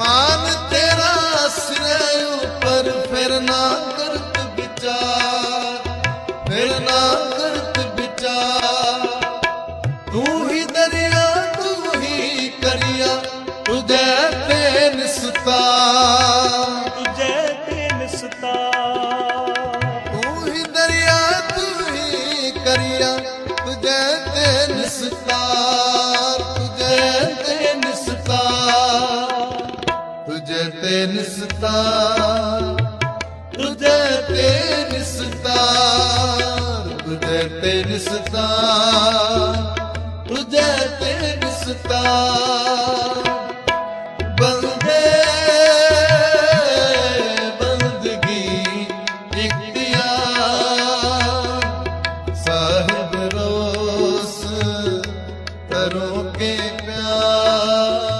ਮਾਨ ਤੇਰਾ ਸਿਰੇ ਉੱਪਰ ਫਿਰ ਨਾ ਕਰਤ ਵਿਚਾਰ ਫਿਰ ਨਾ ਕਰਤ ਵਿਚਾਰ। ਤੂੰ ਹੀ ਦਰਿਆ ਤੂੰ ਹੀ ਕਰਿਆ ਤੁਝੇ ਤੇ ਨਿਸਤਾ ਤੁਝੇ ਤੇ ਨਿਸਤਾ ਤੂੰ ਹੀ ਦਰਿਆ ਤੂੰ ਹੀ ਕਰਿਆ ਤੁਝੇ ਤੇ ਨਿਸਤਾਰ। ਤੇ ਨਿਸਤਾਰ ਰੁਦੈ ਤੇ ਨਿਸਤਾਰ ਰੁਦੈ ਤੇ ਨਿਸਤਾਰ ਰੁਦੈ ਤੇ ਨਿਸਤਾਰ ਸਾਹਿਬ ਰੋਸ ਤਰੋ ਕੇ ਪਿਆਰ।